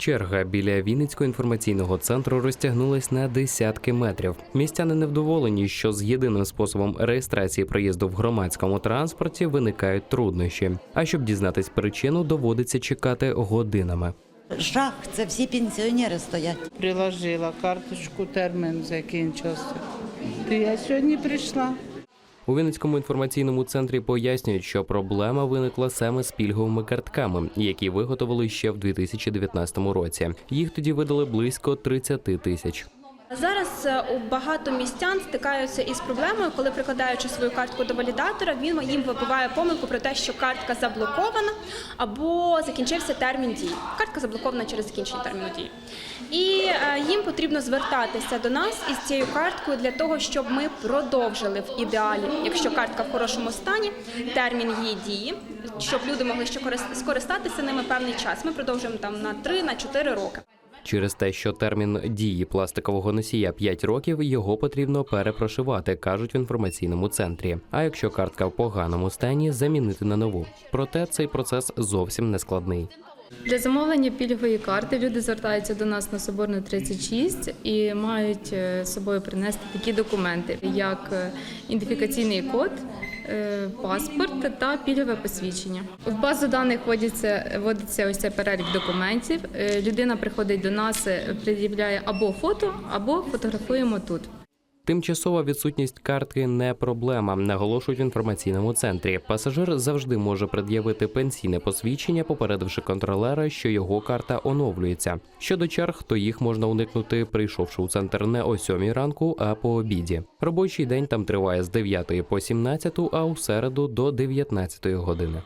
Черга біля Вінницького інформаційного центру розтягнулась на десятки метрів. Містяни невдоволені, що з єдиним способом реєстрації проїзду в громадському транспорті виникають труднощі. А щоб дізнатись причину, доводиться чекати годинами. Жах, це всі пенсіонери стоять. Приложила карточку, термін закінчився. То я сьогодні прийшла. У Вінницькому інформаційному центрі пояснюють, що проблема виникла саме з пільговими картками, які виготовили ще в 2019 році. Їх тоді видали близько 30 тисяч. Зараз е, багато містян стикаються із проблемою, коли прикладаючи свою картку до валідатора, він їм вибиває помилку про те, що картка заблокована або закінчився термін дії. Картка заблокована через закінчення терміну дії. І е, їм потрібно звертатися до нас із цією карткою для того, щоб ми продовжили в ідеалі, якщо картка в хорошому стані, термін її дії, щоб люди могли ще корис- скористатися ними певний час. Ми продовжуємо там на 3 на 4 роки. Через те, що термін дії пластикового носія 5 років, його потрібно перепрошивати, кажуть в інформаційному центрі. А якщо картка в поганому стані, замінити на нову. Проте цей процес зовсім не складний. Для замовлення пільгової карти люди звертаються до нас на Соборну 36 і мають е, з собою принести такі документи, як е, ідентифікаційний код, паспорт та пільгове посвідчення. В базу даних вводиться, вводиться ось цей перелік документів. Е, Людина приходить до нас, е, пред'являє або фото, або фотографуємо тут. Тимчасова відсутність картки не проблема, наголошують в інформаційному центрі. Пасажир завжди може пред'явити пенсійне посвідчення, попередивши контролера, що його карта оновлюється. Щодо черг, то їх можна уникнути, прийшовши у центр не о 7 ранку, а по обіді. Робочий день там триває з 9 по 17, а у середу до 19 години.